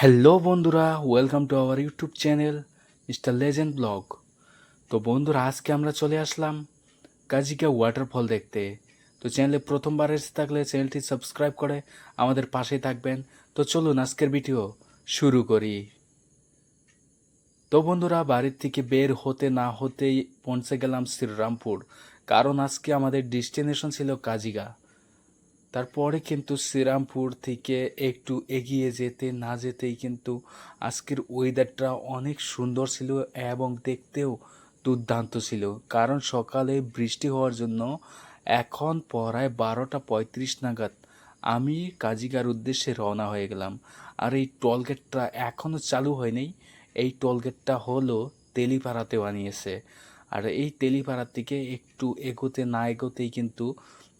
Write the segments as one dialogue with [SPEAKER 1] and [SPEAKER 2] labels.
[SPEAKER 1] Hello বন্ধুরা, welcome to our YouTube channel mister legend blog. তো বন্ধুরা, আজকে আমরা চলে আসলাম কাজিকা ওয়াটারফল দেখতে। তো চ্যানেলে প্রথমবার এসে থাকলে চ্যানেলটি সাবস্ক্রাইব করে আমাদের পাশেই থাকবেন। তো চলুন আজকের ভিডিও শুরু করি। তো বন্ধুরা, বাড়ির থেকে বের হতে না হতেই পৌঁছে গেলাম শ্রীরামপুর, কারণ আজকে আমাদের ডেস্টিনেশন ছিল কাজিগা তারপরে কিন্তু শ্রীরামপুর থেকে একটু এগিয়ে যেতে না যেতেই কিন্তু আজকের ওয়েদারটা অনেক সুন্দর ছিল এবং দেখতেও দুর্দান্ত ছিল। কারণ সকালে বৃষ্টি হওয়ার জন্য এখন পড়ায় বারোটা পঁয়ত্রিশ নাগাদ আমি কাজিগার উদ্দেশ্যে রওনা হয়ে গেলাম। আর এই টোলগেটটা এখনও চালু হয়নি। এই টোলগেটটা হলো তেলিপাড়াতে বানিয়েছে আর এই তেলিপাড়ার থেকে একটু এগোতে না এগোতেই কিন্তু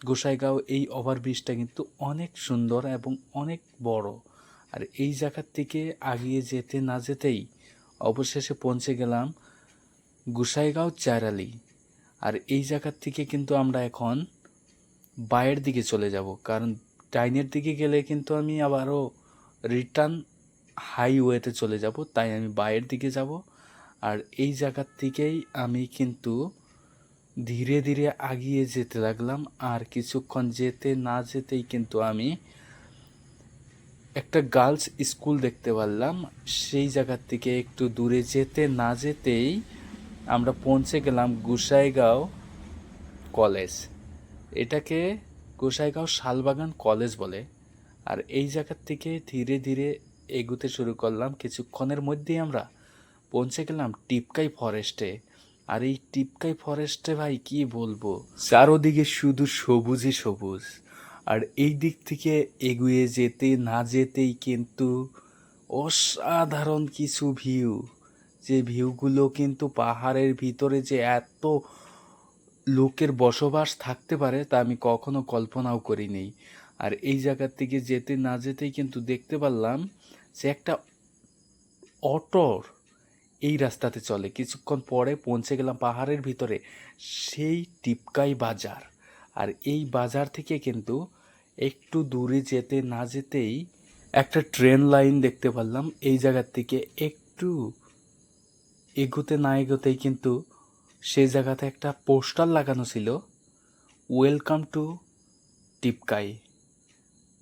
[SPEAKER 1] গোসাইগাঁও এই ওভারব্রিজটা কিন্তু অনেক সুন্দর এবং অনেক বড়। আর এই জায়গার থেকে আগিয়ে যেতে না যেতেই অবশেষে পৌঁছে গেলাম গোসাইগাঁও চারালি আর এই জায়গার থেকে কিন্তু আমরা এখন বাইরের দিকে চলে যাব, কারণ ডাইনের দিকে গেলে কিন্তু আমি আবারও রিটার্ন হাইওয়েতে চলে যাব, তাই আমি বাইরের দিকে যাব। আর এই জায়গার থেকেই আমি কিন্তু ধীরে ধীরে আগিয়ে যেতে লাগলাম। আর কিছুক্ষণ যেতে না যেতেই কিন্তু আমি একটা গার্লস স্কুল দেখতে পারলাম। সেই জায়গার থেকে একটু দূরে যেতে না যেতেই আমরা পৌঁছে গেলাম গুসাইগাঁও কলেজ। এটাকে গোসাইগাঁও শালবাগান কলেজ বলে। আর এই জায়গার থেকে ধীরে ধীরে এগুতে শুরু করলাম কিছুক্ষণের মধ্যেই আমরা। পৌঁছে গেলাম টিপকাই ফরেস্টে। আর এই টিপকাই ফরেস্টে ভাই কি বলব? চারোদিকে শুধু সবুজই সবুজ। আর এই দিক থেকে এগুয়ে যেতে না যেতেই কিন্তু অসাধারণ কিছু ভিউ। যে ভিউগুলো কিন্তু পাহাড়ের ভিতরে যে এত লোকের বসবাস থাকতে পারে তা আমি কখনো কল্পনাও করিনি। আর এই জায়গার থেকে যেতে না যেতেই কিন্তু দেখতে পারলাম যে একটা অটোর এই রাস্তাতে চলে। কিছুক্ষণ পরে পৌঁছে গেলাম পাহাড়ের ভিতরে, সেই টিপকাই বাজার। আর এই বাজার থেকে কিন্তু একটু দূরে যেতে না যেতেই একটা ট্রেন লাইন দেখতে পারলাম। এই জায়গার থেকে একটু এগোতে না এগোতেই কিন্তু সেই জায়গাতে একটা পোস্টার লাগানো ছিল। Welcome to Tipkai.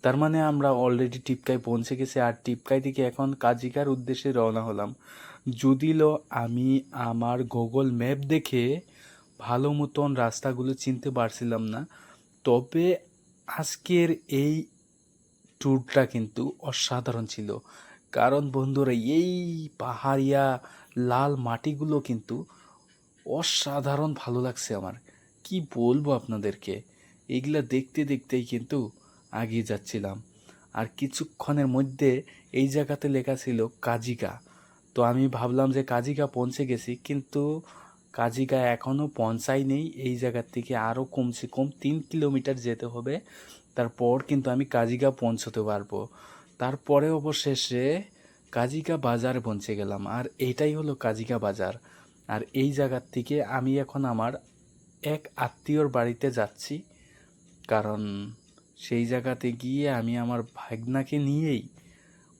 [SPEAKER 1] তার মানে আমরা অলরেডি টিপকাই পৌঁছে গেছি, আর টিপকাই থেকে এখন কাজিকার উদ্দেশ্যে রওনা হলাম। যদিও আমি আমার গুগল ম্যাপ দেখে ভালো মতন রাস্তাগুলো চিনতে পারছিলাম না, তবে আজকের এই ট্যুরটা কিন্তু অসাধারণ ছিল। কারণ বন্ধুরা, এই পাহাড়িয়া লাল মাটিগুলো কিন্তু অসাধারণ ভালো লাগছে আমার। কি বলব আপনাদেরকে? এগুলা দেখতে দেখতেই কিন্তু আগিয়ে যাচ্ছিলাম। আর কিছুক্ষণের মধ্যে এই জায়গাতে লেখা ছিল কাজিকা। তো আমি ভাবলাম যে কাজিকা পৌঁছে গেছি, কিন্তু কাজিকা এখনও পৌঁছাই নেই এই জায়গার থেকে আরও কমসে কম তিন কিলোমিটার যেতে হবে। তারপর কিন্তু আমি কাজিকা পৌঁছতে পারব। তারপরে অবশেষে কাজিকা বাজার পৌঁছে গেলাম। আর এটাই হলো কাজিকা বাজার। আর এই জায়গার থেকে আমি এখন আমার এক আত্মীয়র বাড়িতে যাচ্ছি। কারণ সেই জায়গাতে গিয়ে আমি আমার ভাগনাকে নিয়েই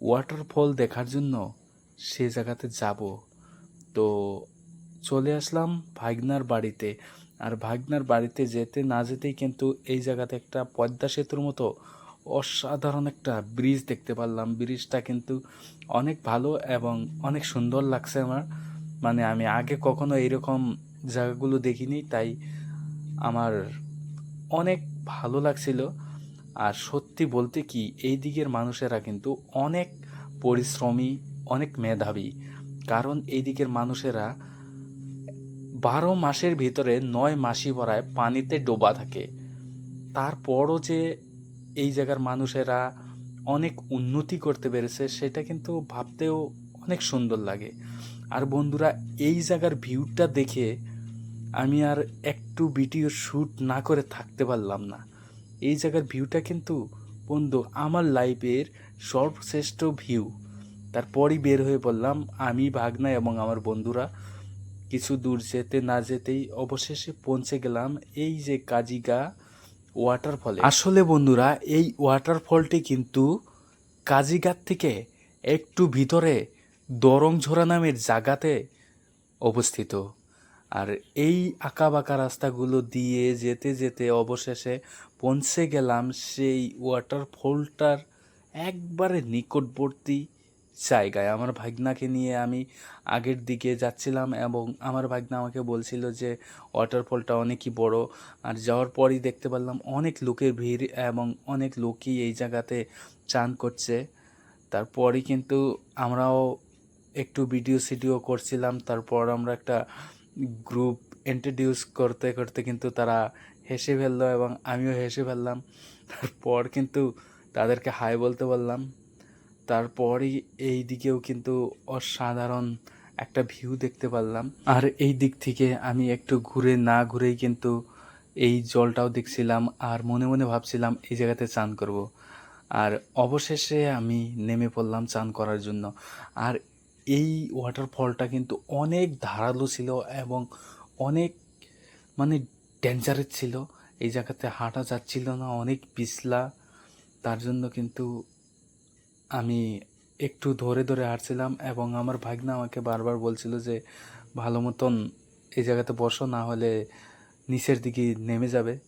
[SPEAKER 1] ওয়াটারফল দেখার জন্য সে জায়গাতে যাব। তো চলে আসলাম ভাগনার বাড়িতে। আর ভাগনার বাড়িতে যেতে না যেতেই কিন্তু এই জায়গাতে একটা পদ্মা সেতুর মতো অসাধারণ একটা ব্রিজ দেখতে পারলাম। ব্রিজটা কিন্তু অনেক ভালো এবং অনেক সুন্দর লাগছে আমার। মানে আমি আগে কখনো এইরকম জায়গাগুলো দেখিনি, তাই আমার অনেক ভালো লাগছিল। আর সত্যি বলতে কি, এই দিকের মানুষেরা কিন্তু অনেক পরিশ্রমী, অনেক মেধাবী। কারণ এই দিকের মানুষেরা বারো মাসের ভিতরে নয় মাসি ভরায় পানিতে ডোবা থাকে। তারপরও যে এই জায়গার মানুষেরা অনেক উন্নতি করতে পেরেছে, সেটা কিন্তু ভাবতেও অনেক সুন্দর লাগে। আর বন্ধুরা, এই জায়গার ভিউটা দেখে আমি আর একটু ভিডিও শ্যুট না করে থাকতে পারলাম না। এই জায়গার ভিউটা কিন্তু বন্ধু আমার লাইফের সর্বশ্রেষ্ঠ ভিউ তারপরই বের হয়ে বললাম, আমি ভাগনা এবং আমার বন্ধুরা কিছু দূর যেতে না যেতেই অবশেষে পৌঁছে গেলাম এই যে কাজিগা ওয়াটারফলে আসলে বন্ধুরা, এই ওয়াটারফলটি কিন্তু কাজিগার থেকে একটু ভিতরে দরংঝোড়া নামের জায়গাতে অবস্থিত। আর এই আঁকা বাঁকা রাস্তাগুলো দিয়ে যেতে যেতে অবশেষে পৌঁছে গেলাম সেই ওয়াটারফলটার একবারে নিকটবর্তী জায়গায়। আমার ভাগনাকে নিয়ে আমি আগের দিকে যাচ্ছিলাম এবং আমার ভাগনা আমাকে বলছিল যে ওয়াটারফলটা অনেকই বড়। আর যাওয়ার পরই দেখতে পারলাম অনেক লোকের ভিড় এবং অনেক লোকই এই জায়গাতে চান করছে। তারপরই কিন্তু আমরাও একটু ভিডিও সিডিও করছিলাম। তারপর আমরা একটা গ্রুপ ইন্ট্রোডিউস করতে করতে কিন্তু তারা হেসে ফেলল এবং আমিও হেসে ফেললাম। তারপর কিন্তু তাদেরকে হাই বলতে বললাম। তারপরই এই দিকেও কিন্তু অসাধারণ একটা ভিউ দেখতে পারলাম। আর এই দিক থেকে আমি একটু ঘুরে না ঘুরেই কিন্তু এই জলটাও দেখছিলাম আর মনে মনে ভাবছিলাম এই জায়গাতে চান করব। আর অবশেষে আমি নেমে পড়লাম চান করার জন্য। আর এই ওয়াটারফলটা কিন্তু অনেক ধারালো ছিল এবং অনেক মানে ডেঞ্জারেস ছিল। এই জায়গাতে হাঁটা যাচ্ছিল না, অনেক পিছলা। তার জন্য কিন্তু আমি একটু ধরে ধরে হাঁটছিলাম এবং আমার ভাগনা আমাকে বারবার বলছিল যে, ভালো মতন এই জায়গাতে বসো, না হলে নিচের দিকে নেমে যাবে।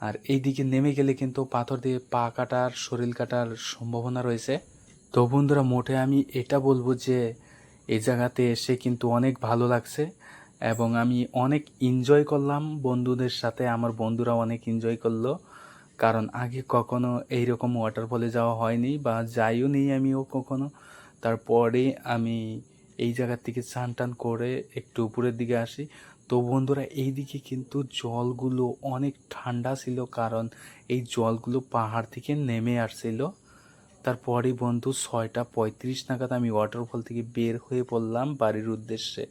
[SPEAKER 1] আর এই দিকে নেমে গেলে কিন্তু পাথর দিয়ে পা কাটার, শরীর কাটার সম্ভাবনা রয়েছে। তো বন্ধুরা, মোটে আমি এটা বলব যে এই জায়গাতে এসে কিন্তু অনেক ভালো লাগছে এবং আমি অনেক এনজয় করলাম বন্ধুদের সাথে। আমার বন্ধুরা অনেক এনজয় করল। কারণ আগে কখনো এইরকম ওয়াটারফলে যাওয়া হয়নি বা যাইও নেই আমিও কখনো। তারপরে আমি এই জায়গার থেকে চান টান করে একটু উপরের দিকে আসি। তো বন্ধুরা এই দিকে কিন্তু জলগুলো অনেক ঠান্ডা ছিল কারণ এই জলগুলো পাহাড় থেকে নেমে আসছিল। তারপরে বন্ধু ছয়টা পঁয়ত্রিশ নাগাদ আমি ওয়াটারফল থেকে বের হয়ে পড়লাম বাড়ির উদ্দেশ্যে।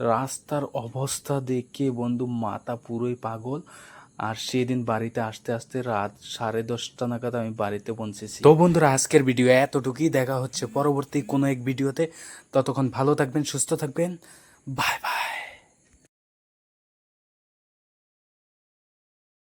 [SPEAKER 1] রাস্তার অবস্থা দেখে বন্ধু মাথা পুরোই পাগল। আর সেদিন বাড়িতে আসতে আসতে রাত সাড়ে দশটা নাগাদ আমি বাড়িতে পৌঁছেছি। তো বন্ধুরা, আজকের ভিডিও এতটুকুই। দেখা হচ্ছে পরবর্তী কোনো এক ভিডিওতে ততক্ষণ ভালো থাকবেন, সুস্থ থাকবেন। Bye bye